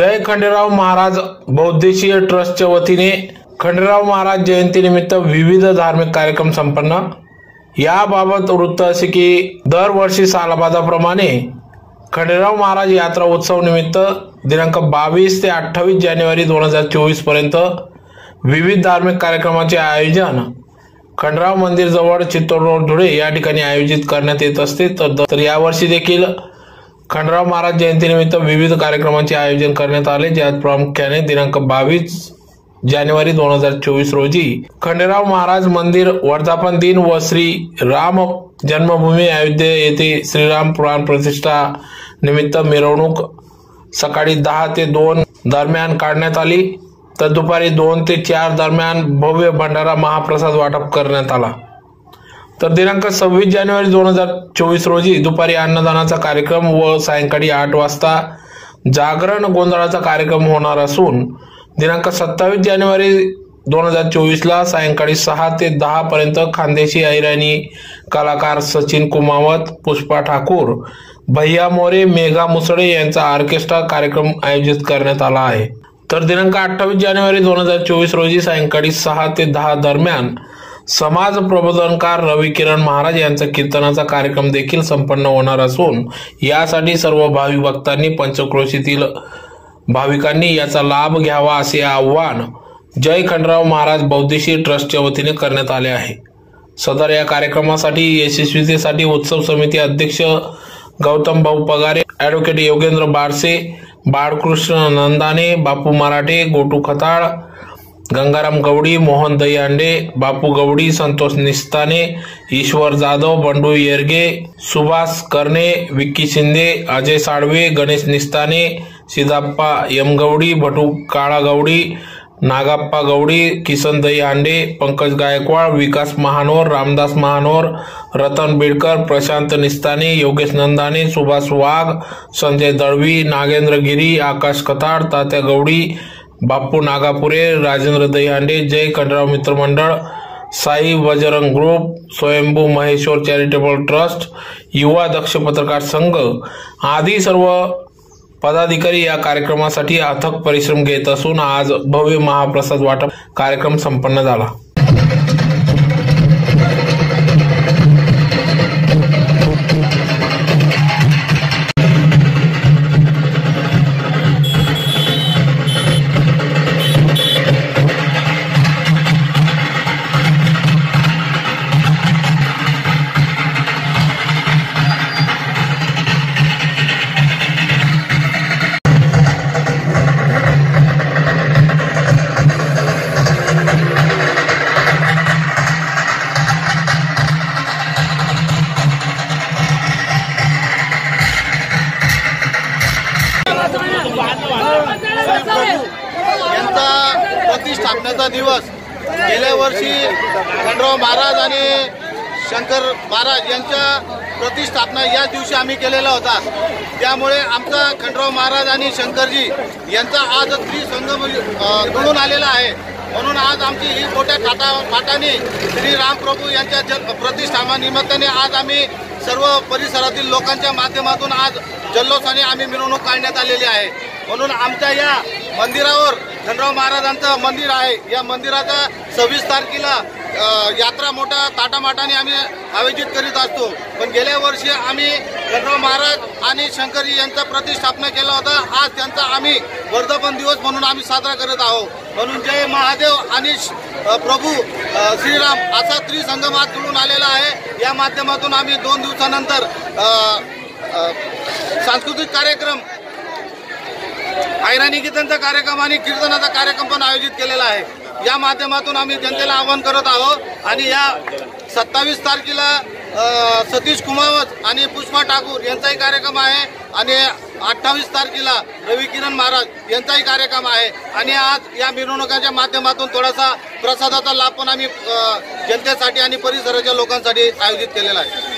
जय खंडेराव महाराज बौद्धेशीय ट्रस्टच्या वतीने खंडेराव महाराज जयंतीनिमित्त विविध धार्मिक कार्यक्रम संपन्न. याबाबत वृत्त असे की दरवर्षी सालाबादाप्रमाणे खंडेराव महाराज यात्रा उत्सव निमित्त दिनांक बावीस ते अठ्ठावीस जानेवारी दोन हजार चोवीसपर्यंत विविध धार्मिक कार्यक्रमाचे आयोजन खंडराव मंदिर जवळ चित्तोड रोड धुळे या ठिकाणी आयोजित करण्यात येत असते. तर यावर्षी देखील खंडराव महाराज जयंतीनिमित्त विविध कार्यक्रमांचे आयोजन करण्यात आले ज्यात प्रामुख्याने दिनांक बावीस जानेवारी दोन हजार चोवीस रोजी खंडेराव महाराज मंदिर वर्धापन दिन व श्री राम जन्मभूमी अयोध्ये येथे श्रीराम पुराण प्रतिष्ठा निमित्त मिरवणूक सकाळी दहा ते दोन दरम्यान काढण्यात आली. तर दुपारी दोन ते चार दरम्यान भव्य भंडारा महाप्रसाद वाटप करण्यात आला. तर दिनांक सव्वीस जानेवारी दोन हजार चोवीस रोजी दुपारी अन्नदानाचा कार्यक्रम व सायंकाळी आठ वाजता जागरण गोंधळाचा कार्यक्रम होणार असून दिनांक सत्तावीस जानेवारी दोन हजार चोवीसला सायंकाळी सहा ते दहा पर्यंत खानदेशी ऐराणी कलाकार सचिन कुमावत पुष्पा ठाकूर भैया मोरे मेघा मुसळे यांचा ऑर्केस्ट्रा कार्यक्रम आयोजित करण्यात आला आहे. तर दिनांक अठ्ठावीस जानेवारी दोन हजार चोवीस रोजी सायंकाळी सहा ते दहा दरम्यान समाज प्रबोधनकार रवी किरण महाराज यांचा कीर्तनाचा कार्यक्रम देखील संपन्न होणार असून यासाठी सर्व भावी भक्तांनी पंचक्रोशीतील भाविकांनी याचा लाभ घ्यावा असे आव्हान जय खंडराव महाराज बौद्धिशी ट्रस्टच्या वतीने करण्यात आले आहे. सदर या कार्यक्रमासाठी यशस्वीतेसाठी उत्सव समिती अध्यक्ष गौतम भाऊ पगारे ॲडव्होकेट योगेंद्र बारसे बाळकृष्ण नंदाने बापू मराठे गोटू खताळ गंगाराम गवडी मोहन दहीहांडे बापू गवडी संतोष निस्ताने ईश्वर जाधव बंडू येरगे सुभाष कर्णे विक्की शिंदे अजय साळवे गणेश निस्ताने सिदाप्पा यम गवडी भटू काळा गवडी नागाप्पा गवडी किसन दहीहांडे पंकज गायकवाड विकास महानोर रामदास महानोर रतन बिडकर प्रशांत निस्ताने योगेश नंदाने सुभाष वाघ संजय दळवी नागेंद्र गिरी आकाश कथाड तात्या गवडी बाप्पू नागापुरे राजेंद्र दहीहांडे जय खंडराव मित्रमंडळ Sai Bajrang group Swayambhu Maheshwar charitable trust युवा दक्ष पत्रकार संघ. आदी सर्व पदाधिकारी या कार्यक्रमासाठी अथक परिश्रम घेत असून आज भव्य महाप्रसाद वाटप कार्यक्रम संपन्न झाला. प्रतिष्ठापनेचा दिवस गेल्या वर्षी खंडराव महाराज आणि शंकर महाराज यांच्या प्रतिष्ठापना या दिवशी आम्ही केलेला होता. त्यामुळे आमचा खंडराव महाराज आणि शंकरजी यांचा आज त्रिसंगम अ, जुळून आलेला आहे. म्हणून आज आमची ही मोठ्या टाटा पाटाने श्री रामप्रभू यांच्या जल प्रतिष्ठापनानिमित्ताने आज आम्ही सर्व परिसरातील लोकांच्या माध्यमातून आज जल्लोषाने आम्ही मिरवणूक काढण्यात आलेली आहे. म्हणून आमच्या या मंदिरावर खंडराव महाराजांचं मंदिर आहे. या मंदिराचा सव्वीस तारखेला यात्रा मोठा ताटामाटाने आम्ही आयोजित करीत असतो. पण गेल्या वर्षी आम्ही खंडराव महाराज आणि शंकरजी यांचा प्रतिष्ठापना केला होता. आज त्यांचा आम्ही वर्धापन दिवस म्हणून आम्ही साजरा करत आहोत. म्हणून जय महादेव आणि श- प्रभू श्रीराम असा त्रिसंगम आज जुळून आलेला आहे. या माध्यमातून आम्ही दोन दिवसानंतर सांस्कृतिक कार्यक्रम ऐराणी गीतांचा कार्यक्रम आणि कीर्तनाचा कार्यक्रम पण आयोजित केलेला आहे. या माध्यमातून आम्ही जनतेला आवाहन करत आहोत आणि या सत्तावीस तारखेला सतीश कुमावत आणि पुष्पा ठाकूर यांचाही कार्यक्रम आहे आणि अठ्ठावीस तारखेला रवी किरण महाराज यांचाही कार्यक्रम आहे. आणि आज या मिरवणुकांच्या माध्यमातून थोडासा प्रसादाचा लाभ पण आम्ही जनतेसाठी आणि परिसराच्या लोकांसाठी आयोजित केलेला आहे.